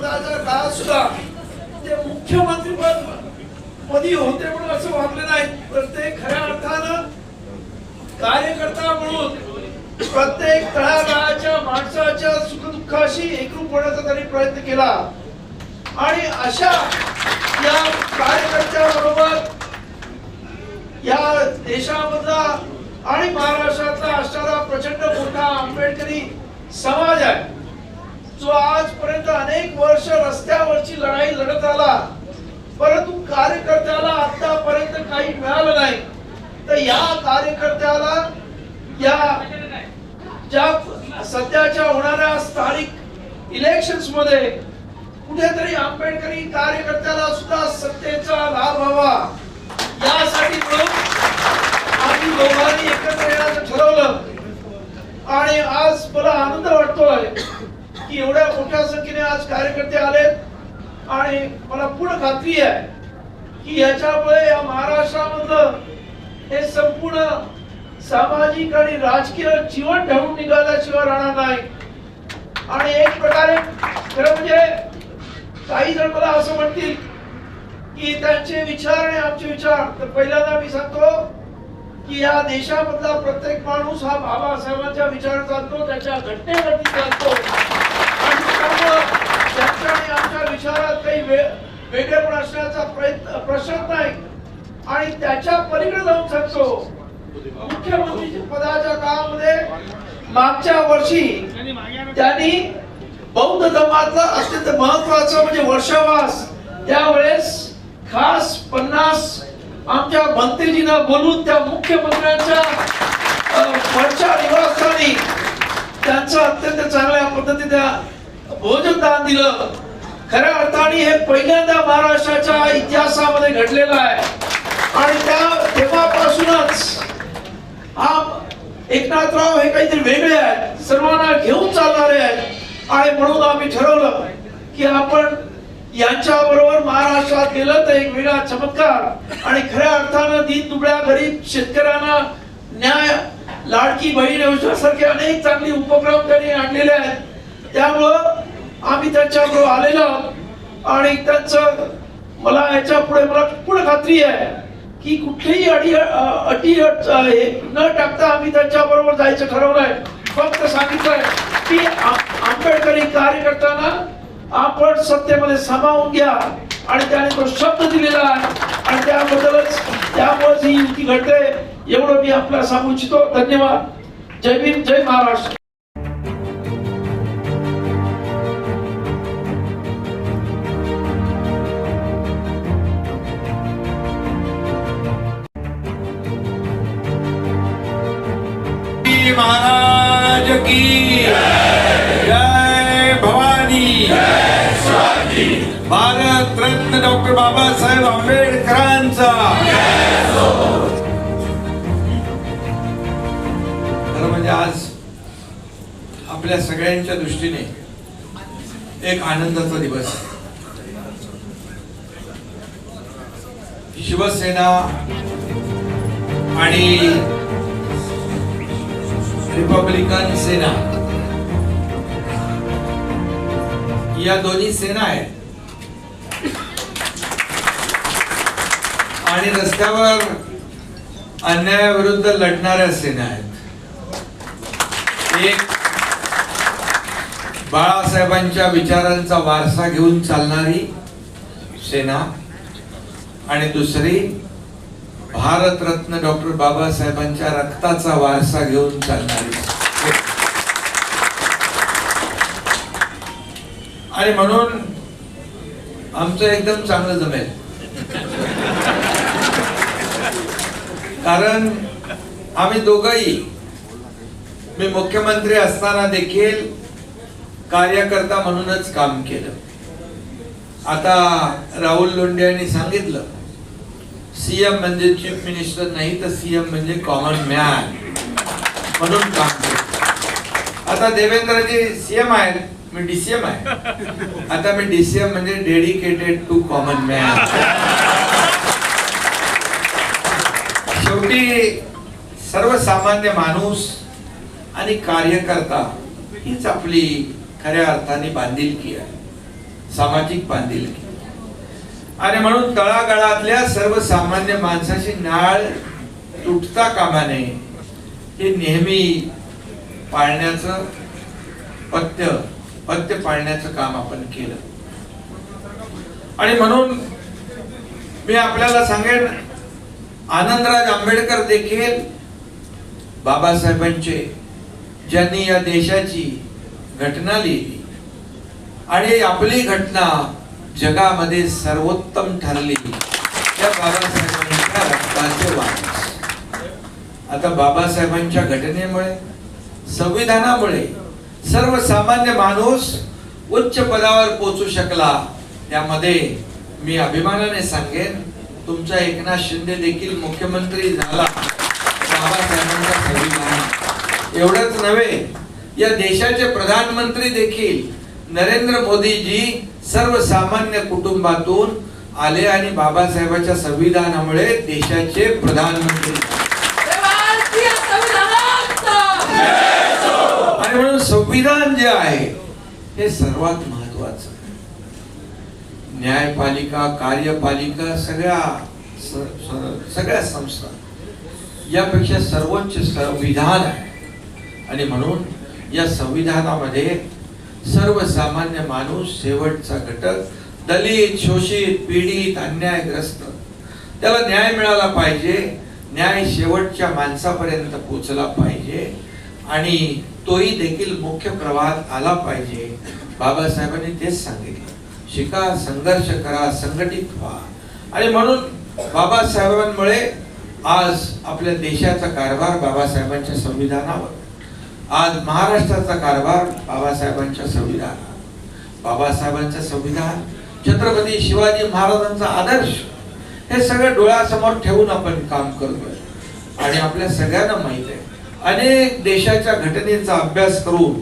मुख्यमंत्री पदाचा सुद्धा ते मुख्यमंत्री पद पदी होते म्हणून असं वागले नाही. तर खऱ्या अर्थानं कार्यकर्ता म्हणून प्रत्येक तळागाळाच्या माणसाच्या सुखदुःखाशी एकरूप होण्याचा त्यांनी प्रयत्न केला. आणि अशा या कार्यकर्त्या बरोबर या देशामधला आणि महाराष्ट्रातला असणारा प्रचंड मोठा आंबेडकरी समाज आहे. जो आजपर्यंत अनेक वर्ष रस्त्यावरची लढाई लढत आला परंतु कार्यकर्त्याला आतापर्यंत काही मिळालं नाही. तर या कार्यकर्त्याला या ज्या सध्याच्या होणाऱ्या स्थानिक इलेक्शन्समध्ये कुठेतरी आंबेडकरी कार्यकर्त्याला सुद्धा सत्तेचा लाभ व्हावा यासाठी म्हणून आम्ही दोघांनी एकत्र येण्याचं ठरवलं. आणि आज मला आनंद वाटतोय की एवढ्या मोठ्या संख्येने आज कार्यकर्ते आलेत. आणि मला पूर्ण खात्री आहे की याच्यामुळे या महाराष्ट्रामधलं हे संपूर्ण सामाजिक आणि राजकीय जीवन ढवून निघाल्याशिवाय राहणार नाही. आणि एक प्रकारे खरं म्हणजे काही जण मला असं म्हणतील की त्यांचे विचार आणि आमचे विचार. तर पहिल्यांदा मी सांगतो की या देशामधला प्रत्येक माणूस हा बाबासाहेबांच्या विचार चालतो त्याच्या घटनेवरती चालतो. शहरात काही वे वेगळेपण असण्याचा प्रयत्न प्रश्न नाही. आणि त्याच्या पलीकडे जाऊ शकतो मुख्यमंत्री पदाच्या काळामध्ये मागच्या वर्षी त्यांनी बौद्ध धर्माचं अत्यंत महत्वाचं म्हणजे वर्षावास त्यावेळेस खास पन्नास आमच्या भंतेजीनं बोलून त्या मुख्यमंत्र्यांच्या वरच्या निवासस्थानी त्यांचं अत्यंत चांगल्या पद्धतीने भोजनदान दिलं. खऱ्या अर्थाने हे पहिल्यांदा महाराष्ट्राच्या इतिहासामध्ये घडलेलं आहे. आणि त्या तेव्हापासूनच हा एकनाथराव हे काहीतरी वेगळे आहेत सर्वांना घेऊन चालणारे आहेत. आणि म्हणून आम्ही ठरवलं की आपण यांच्या बरोबर महाराष्ट्रात गेलं तर एक वेगळा चमत्कार. आणि खऱ्या अर्थानं दीन दुबळ्या गरीब शेतकऱ्यांना न्याय लाडकी बहीण योजनासारखे अनेक चांगले उपक्रम त्यांनी आणलेले आहेत. त्यामुळं आम्ही त्यांच्याबरोबर आलेलो आणि त्यांचं मला याच्यापुढे मला पूर्ण खात्री आहे की कुठलीही अडी अटी अट हे न टाकता आम्ही त्यांच्या बरोबर जायचं ठरवलंय फक्त सांगितलंय की आ- आंबेडकरी कार्यकर्त्यांना आपण सत्तेमध्ये सामावून घ्या. आणि त्याने तो शब्द दिलेला आहे. आणि त्याबद्दलच त्यामुळेच ही युती घडते. एवढं मी आपल्याला सांगू इच्छितो. धन्यवाद. जय भीम जय महाराष्ट्र. महाराज की जय भवानी। भारत रत्न डॉक्टर बाबासाहेब आंबेडकरांचा। खरं म्हणजे आज आपल्या सगळ्यांच्या दृष्टीने एक आनंदाचा दिवस शिवसेना आणि रिपब्लिकन सेना या दोन्ही सेना आहेत आणि रस्त्यावर अन्यायाविरुद्ध लढणाऱ्या सेना आहेत. एक बाळासाहेबांच्या विचारांचा वारसा घेऊन चालणारी सेना आणि दुसरी भारतरत्न डॉक्टर बाबासाहेबांच्या रक्ताचा वारसा घेऊन चालणारी. आणि म्हणून आमचं एकदम चांगलं जमेल. कारण आम्ही दोघंही मी मुख्यमंत्री असताना देखील कार्यकर्ता म्हणूनच काम केलं. आता राहुल लोंढे यांनी सांगितलं सीएम म्हणजे चीफ मिनिस्टर नाही तर सीएम म्हणजे कॉमन मॅन म्हणून काम आता देवेंद्रजी सीएम आहेत मी डीसीएम आहे. आता मी डीसीएम म्हणजे डेडिकेटेड टू कॉमन मॅन. शेवटी सर्वसामान्य माणूस आणि कार्यकर्ता हीच आपली खऱ्या अर्थाने बांधिलकी आहे सामाजिक बांधिलकी आणि म्हणून तळागाळातल्या सर्वसामान्य माणसाची नाळ तुटता कामा नये. हे नेहमी पाळण्याचं पथ्य पथ्य पाळण्याचं काम आपण केलं. आणि म्हणून मी आपल्याला सांगेन आनंदराज आंबेडकर देखील बाबासाहेबांचे ज्यांनी या देशाची घटना लिहिली. आणि आपली घटना जगामध्ये सर्वोत्तम ठरली. त्या बाबासाहेबांच्या रक्ताचे वारस आता बाबासाहेबांच्या घटनेमुळे संविधानामुळे सर्वसामान्य माणूस उच्च पदावर पोचू शकला. त्यामध्ये मी अभिमानाने सांगेन तुमचा एकनाथ शिंदे देखील मुख्यमंत्री झाला. बाबासाहेबांच्या संविधानात. एवढंच नव्हे या देशाचे प्रधानमंत्री देखील नरेंद्र मोदीजी सर्वसामान्य कुटुंबातून आले आणि बाबासाहेबांच्या संविधानामुळे देशाचे प्रधानमंत्री आणि म्हणून संविधान जे आहे हे सर्वात महत्वाचं. न्यायपालिका कार्यपालिका सगळ्या सगळ्या संस्था यापेक्षा सर्वोच्च संविधान आहे. आणि म्हणून या संविधानामध्ये सर्वसामान्य माणूस शेवटचा घटक दलित शोषित पीडित अन्यायग्रस्त. त्याला न्याय मिळाला पाहिजे न्याय शेवटच्या माणसापर्यंत पोचला पाहिजे आणि तोही देखील मुख्य प्रवाहात आला पाहिजे. बाबासाहेबांनी तेच सांगितलं. शिका संघर्ष करा संघटित व्हा. आणि म्हणून बाबासाहेबांमुळे आज आपल्या देशाचा कारभार बाबासाहेबांच्या संविधानावर. आज महाराष्ट्राचा कारभार बाबासाहेबांच्या संविधान. बाबासाहेबांचं संविधान छत्रपती शिवाजी महाराजांचा आदर्श हे सगळं डोळ्यासमोर ठेवून आपण काम करतोय. आणि आपल्या सगळ्यांना माहीत आहे अनेक देशाच्या घटनेचा अभ्यास करून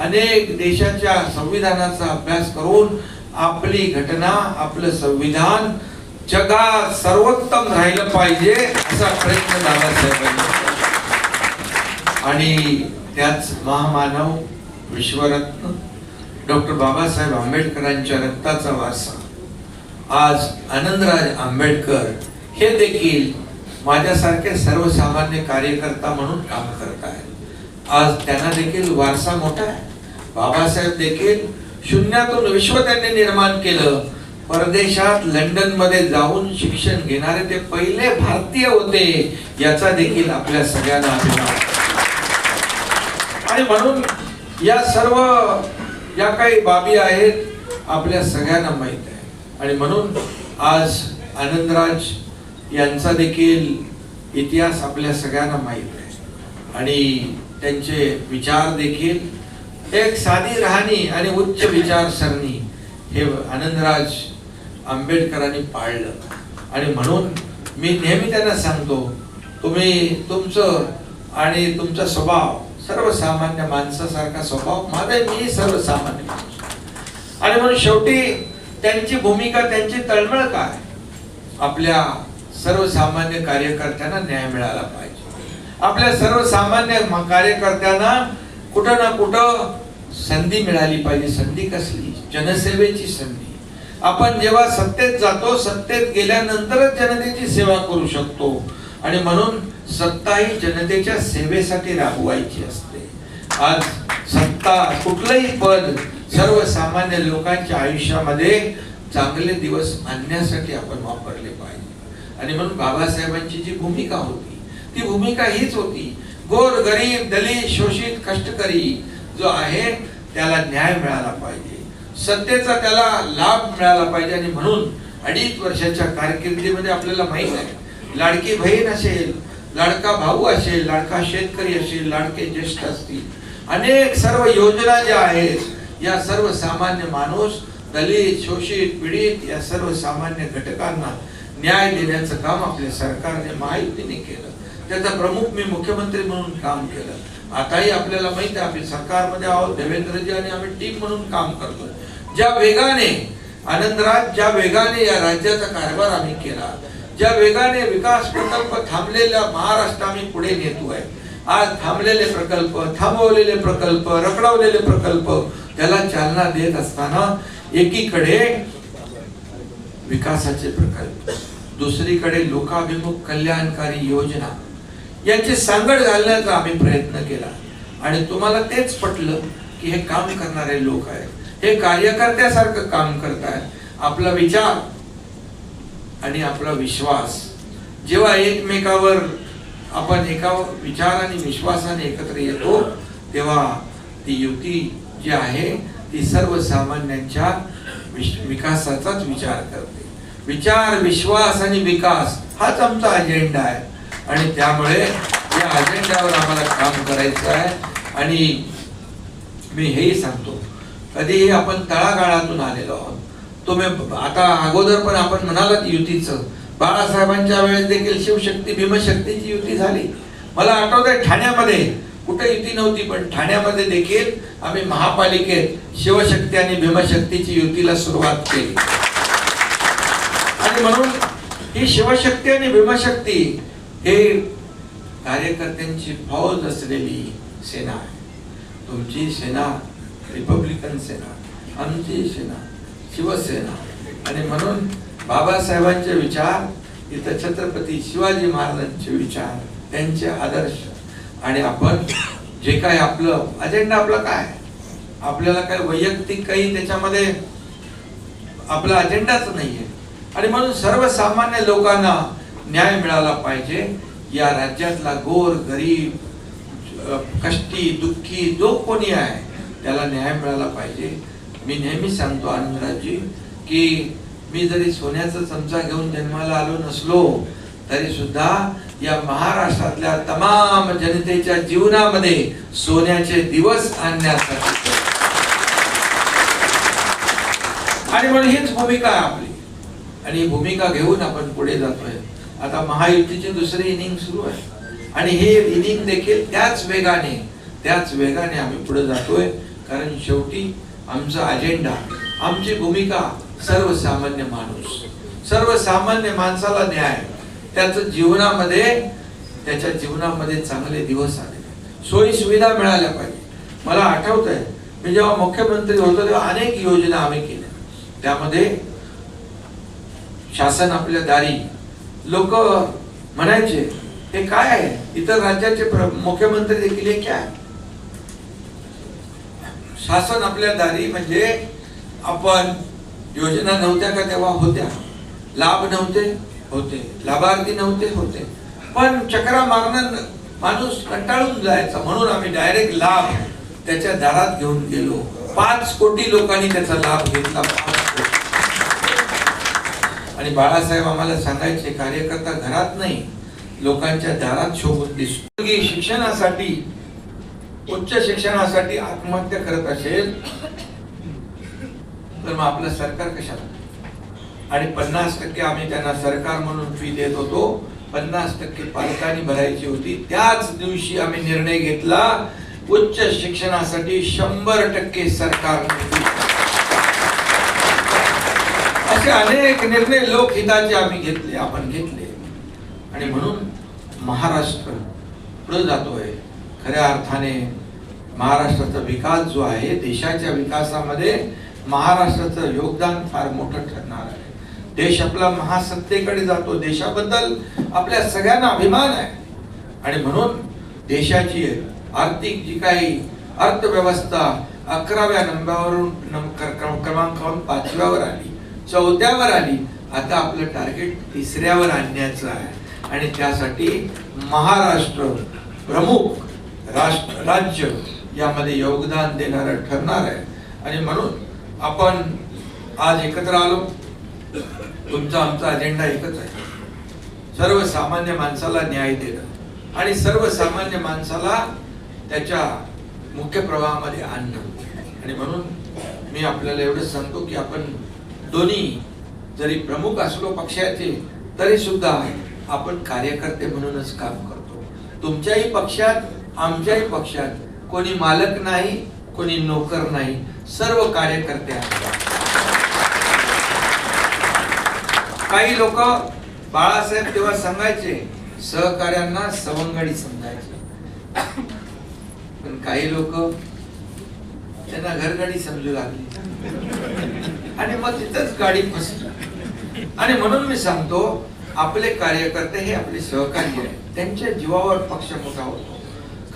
अनेक देशाच्या संविधानाचा अभ्यास करून आपली घटना आपलं संविधान जगात सर्वोत्तम राहिलं पाहिजे असा प्रयत्न दादासाहेबांनी आणि त्याच महामानव विश्वरत्न डॉक्टर बाबासाहेब आंबेडकरांच्या रक्ताचा वारसा. आज आनंदराज आंबेडकर हे देखील माझ्यासारखे सर्वसामान्य कार्यकर्ता म्हणून काम करत आहेत. आज त्यांना देखील वारसा मोठा आहे. बाबासाहेब देखील शून्यातून विश्व त्यांनी निर्माण केलं. परदेशात लंडनमध्ये जाऊन शिक्षण घेणारे ते पहिले भारतीय होते याचा देखील आपल्या सगळ्यांना अभिमान आणि म्हणून या सर्व या काही बाबी आहेत आपल्या सगळ्यांना माहीत आहे. आणि म्हणून आज आनंदराज यांचा देखील इतिहास आपल्या सगळ्यांना माहीत आहे. आणि त्यांचे विचार देखील एक साधी राहणी आणि उच्च विचारसरणी हे आनंदराज आंबेडकरांनी पाळलं. आणि म्हणून मी नेहमी त्यांना सांगतो तुम्ही तुमचं आणि तुमचा स्वभाव सर्वसामान्य माणसासारखा स्वभाव. माझा मी सर्वसामान्य माणूस. आणि म्हणून शेवटी त्यांची भूमिका त्यांची तळमळ काय? आपल्या सर्वसामान्य कार्यकर्त्यांना न्याय मिळाला पाहिजे. आपल्या सर्वसामान्य कार्यकर्त्यांना कुठं ना कुठं संधी मिळाली पाहिजे. संधी कसली? जनसेवेची संधी. आपण जेव्हा सत्तेत जातो सत्तेत गेल्यानंतरच जनतेची सेवा करू शकतो. आणि म्हणून सत्ता ही जनतेच्या सेवेसाठी राबवायची असते. आज सत्ता कुठलंही पद सर्वसामान्य लोकांच्या आयुष्यामध्ये चांगले दिवस आणण्यासाठी आपण वापरले पाहिजे. आणि म्हणून बाबासाहेबांची जी भूमिका होती ती भूमिका हीच होती. गोर गरीब दलित शोषित कष्टकरी जो आहे त्याला न्याय मिळाला पाहिजे. सत्तेचा त्याला लाभ मिळाला पाहिजे. आणि म्हणून अडीच वर्षाच्या कारकिर्दीमध्ये आपल्याला माहीत आहे लाडकी बहीण असेल लाडका भाऊ असेल लाडका शेतकरी असेल लाडके ज्येष्ठ असतील अनेक सर्व योजना ज्या आहेत या सर्व सामान्य माणूस दलित शोषित पीडित या सर्व सामान्य घटकांना न्याय देण्याचं काम आपल्या सरकारने महायुतीने केलं. त्याचा प्रमुख मी मुख्यमंत्री म्हणून काम केलं. आताही आपल्याला माहिती आहे आपल्या सरकारमध्ये आहोत देवेंद्रजी आणि आम्ही टीम म्हणून काम करतो ज्या वेगाने आनंदराज ज्या वेगाने या राज्याचा कारभार आम्ही केला ज्या वेगाने विकास प्रकल्प थांबलेल्या महाराष्ट्र आम्ही पुढे नेतोय आज थांबलेले प्रकल्प थांबवलेले प्रकल्प रखडवलेले प्रकल्प त्याला चालना देत असताना एकीकडे विकासाचे प्रकल्प दुसरीकडे लोकाभिमुख कल्याणकारी योजना यांची सांगड घालण्याचा आम्ही प्रयत्न केला. आणि तुम्हाला तेच पटलं की हे काम करणारे लोक आहेत. हे कार्यकर्त्यासारखं काम करतायत. आपला विचार आणि आपला विश्वास. जेव्हा एकमेकावर आपण एका विचार आणि विश्वासाने एकत्र येतो तेव्हा ती युती जी आहे ती सर्वसामान्यांच्या विकासाचाच विचार करते. विचार विश्वास आणि विकास हाच आमचा अजेंडा आहे. आणि त्यामुळे या अजेंड्यावर आम्हाला काम करायचं आहे. आणि मी हेही सांगतो कधीही आपण तळागाळातून आलेलो आहोत तुम्ही आता अगोदर पण आपण म्हणालात युतीचं. बाळासाहेबांच्या वेळेस देखील शिवशक्ती भीमशक्तीची युती झाली. मला आठवत आहे ठाण्यामध्ये कुठे युती नव्हती पण ठाण्यामध्ये देखील आम्ही महापालिकेत शिवशक्ती आणि भीमशक्तीची युतीला सुरुवात केली. आणि म्हणून ही शिवशक्ती आणि भीमशक्ती हे कार्यकर्त्यांची फौज असलेली सेना आहे. तुमची सेना रिपब्लिकन सेना आमची सेना. शिवसेना. आणि म्हणून बाबासाहेबांचे विचार इथं छत्रपती शिवाजी महाराजांचे विचार त्यांचे आदर्श. आणि आपण जे काय आपलं अजेंडा आपला काय? आपल्याला काय वैयक्तिक काही त्याच्यामध्ये आपला अजेंडाच नाहीये. आणि म्हणून सर्वसामान्य लोकांना न्याय मिळाला पाहिजे. या राज्यातला गोर गरीब कष्टी दुःखी जो कोणी आहे त्याला न्याय मिळाला पाहिजे. मी नेहमी सांगतो आनंदराजी की मी जरी सोन्याचा चमचा घेऊन जन्माला आलो नसलो तरी सुद्धा या महाराष्ट्रातल्या तमाम जनतेच्या जीवनामध्ये सोन्याचे दिवस आणण्यासाठी आणि म्हणून हीच भूमिका आहे आपली. आणि ही भूमिका घेऊन आपण पुढे जातोय. आता महायुतीची दुसरी इनिंग सुरू आहे. आणि हे इनिंग देखील त्याच वेगाने त्याच वेगाने आम्ही पुढे जातोय. कारण शेवटी आमचा अजेंडा आमची भूमिका सर्वसामान्य माणूस. सर्वसामान्य माणसाला न्याय. त्याचं जीवनामध्ये त्याच्या जीवनामध्ये चांगले दिवस आले. सोयी सुविधा मिळाल्या पाहिजे. मला आठवत आहे मी जेव्हा मुख्यमंत्री होतो तेव्हा अनेक योजना आम्ही केल्या. त्यामध्ये शासन आपल्या दारी. लोक म्हणायचे हे काय आहे? इतर राज्याचे प्र- मुख्यमंत्री देखील हे काय शासन आपल्या दारी म्हणजे आपण योजना नव्हत्या का तेव्हा होत्या? लाभ नव्हते होते. लाभार्थी नव्हते होते. पण चक्रा मारणं माणूस कंटाळून जायचा. म्हणून आम्ही डायरेक्ट लाभ त्याच्या दारात घेऊन गेलो. पाच कोटी लोकांनी त्याचा लाभ घेतला. आणि बाळासाहेब आम्हाला सांगायचे कार्यकर्ता घरात नाही. लोकांच्या दारात शोभून दिसतो. की शिक्षणासाठी उच्च शिक्षणासाठी आत्महत्या करत असेल तर मग आपलं सरकार कशाला? आणि पन्नास टक्के आम्ही त्यांना सरकार म्हणून फी देत होतो. पन्नास टक्के पालकांनी भरायची होती. त्याच दिवशी आम्ही निर्णय घेतला उच्च शिक्षणासाठी शंभर टक्के सरकार असे अनेक निर्णय लोकहिताचे आम्ही घेतले आपण घेतले. आणि म्हणून महाराष्ट्र पुढे जातोय. खऱ्या अर्थाने महाराष्ट्राचा विकास जो आहे देशाच्या विकासामध्ये महाराष्ट्राचं योगदान फार मोठं ठरणार आहे. देश आपला महासत्तेकडे जातो देशाबद्दल आपल्या सगळ्यांना अभिमान आहे. आणि म्हणून देशाची आर्थिक जी काही अर्थव्यवस्था अकराव्या नंबरावरून क्रमांकावरून पाचव्यावर आली चौथ्यावर आली आता आपलं टार्गेट तिसऱ्यावर आणण्याचं आहे. आणि त्यासाठी महाराष्ट्र प्रमुख राष्ट्र राज्य यामध्ये योगदान देणारं ठरणार आहे. आणि म्हणून आपण आज एकत्र आलो. तुमचा आमचा अजेंडा एकच आहे. सर्वसामान्य माणसाला न्याय देणं. आणि सर्वसामान्य माणसाला त्याच्या मुख्य प्रवाहामध्ये आणणं. आणि म्हणून मी आपल्याला एवढंच सांगतो की आपण दोन्ही जरी प्रमुख असलो पक्षाचे तरी सुद्धा आपण कार्यकर्ते म्हणूनच काम करतो. तुमच्याही पक्षात आमच्याही पक्षात कोणी मालक नाही कोणी नोकर नाही. सर्व कार्यकर्ते काही लोक बाळासाहेब तेव्हा सांगायचे सहकार्यांना सवंगडी समजायचे. पण काही लोक त्यांना घरगाडी समजू लागली. आणि मग तिथंच गाडी फसली. आणि म्हणून मी सांगतो आपले कार्यकर्ते हे आपले सहकारी आहेत. त्यांच्या जीवावर पक्ष मोठा होतो.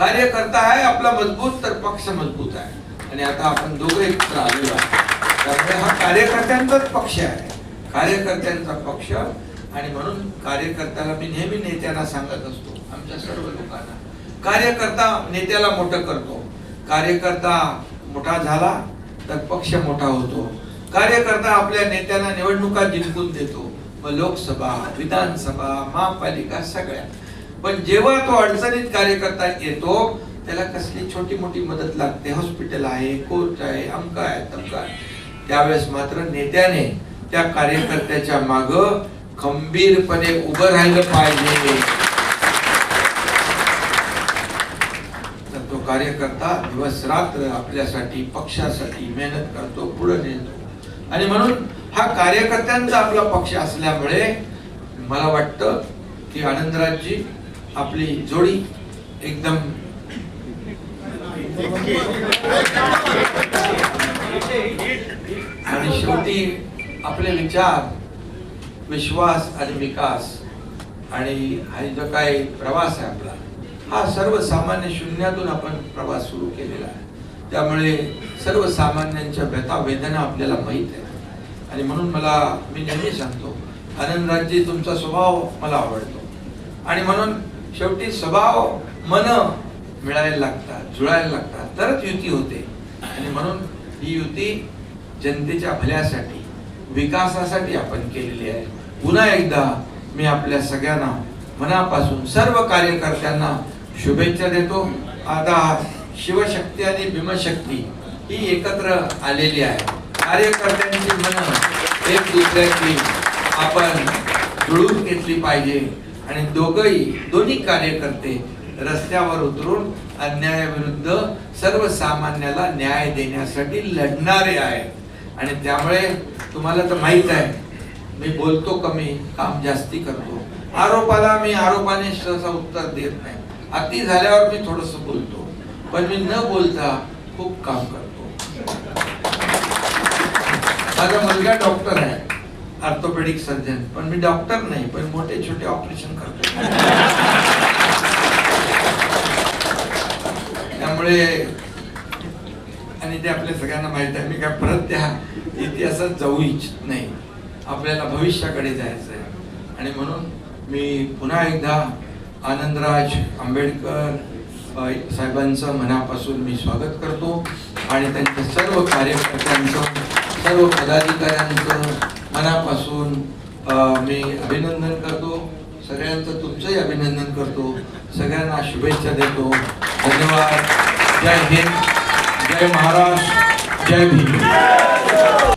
कार्यकर्ता आहे आपला मजबूत तर पक्ष मजबूत आहे आणि आता आपण दोघं एकत्र आलेलो आहोत. त्यामुळे हा कार्यकर्त्यांचाच पक्ष आहे. कार्यकर्त्यांचा पक्ष. आणि म्हणून कार्यकर्त्याला मी नेहमी नेत्यांना सांगत असतो आमच्या सर्व लोकांना कार्यकर्ता नेत्याला मोठं करतो. कार्यकर्ता मोठा झाला तर पक्ष मोठा होतो. कार्यकर्ता आपल्या नेत्यांना निवडणुका जिंकून देतो. मग लोकसभा विधानसभा महापालिका सगळ्या. पण जेव्हा तो अडचणीत कार्यकर्ता येतो त्याला कसली छोटी मोठी मदत लागते? हॉस्पिटल आहे कोर्ट आहे अमका आहे तमका आहे. त्यावेळेस मात्र नेत्याने त्या कार्यकर्त्याच्या माग खंबीरपणे उभं राहिलं पाहिजे. तर तो कार्यकर्ता दिवस रात्र आपल्यासाठी पक्षासाठी मेहनत करतो पुढे नेतो. आणि म्हणून हा कार्यकर्त्यांचा आपला पक्ष असल्यामुळे मला वाटतं की आनंदराजजी आपली जोडी एकदम आणि शेवटी आपले विचार विश्वास आणि विकास. आणि हा जो काय प्रवास आहे आपला हा सर्वसामान्य शून्यातून आपण प्रवास सुरू केलेला आहे. त्यामुळे सर्वसामान्यांच्या व्यथा वेदना आपल्याला माहीत आहे आणि म्हणून मला मी नेहमी सांगतो आनंदराजी तुमचा स्वभाव मला आवडतो. आणि म्हणून शेवटी स्वभाव मन मिळायला लागतात जुळायला लागतात. तरच युती होते. आणि म्हणून ही युती जनतेच्या भल्यासाठी विकासासाठी आपण केलेली आहे. पुन्हा एकदा मी आपल्या सगळ्यांना मनापासून सर्व कार्यकर्त्यांना शुभेच्छा देतो. आता शिवशक्ती आणि भीमशक्ती ही एकत्र आलेली आहे. कार्यकर्त्यांची मन एक दुसऱ्याची आपण जुळून घेतली पाहिजे. आणि दोघही दोन्ही कार्यकर्ते रस्त्यावर उतरून अन्यायाविरुद्ध सर्वसामान्याला न्याय देण्यासाठी लढणारे आहेत. आणि त्यामुळे तुम्हाला तर माहीत आहे मी बोलतो कमी काम जास्ती करतो. आरोपाला मी आरोपाने सहसा उत्तर देत नाही. अति झाल्यावर मी थोडस बोलतो. पण मी न बोलता खूप काम करतो. माझा मुलगा डॉक्टर आहे. ऑर्थोपेडिक सर्जन पण मी डॉक्टर नाही पण मोठे छोटे ऑपरेशन करतो त्यामुळे आणि ते आपल्या सगळ्यांना माहीत आहे मी काय परत त्या इतिहासात जाऊ इच्छित नाही. आपल्याला भविष्याकडे जायचं आहे आणि म्हणून मी पुन्हा एकदा आनंदराज आंबेडकर साहेबांचं मनापासून मी स्वागत करतो. आणि त्यांच्या सर्व कार्यकर्त्यांचं सर्व पदाधिकाऱ्यांचं मनापासून मी अभिनंदन करतो. सगळ्यांचं तुमचंही अभिनंदन करतो. सगळ्यांना शुभेच्छा देतो. धन्यवाद. जय हिंद. जय महाराष्ट्र. जय भीम.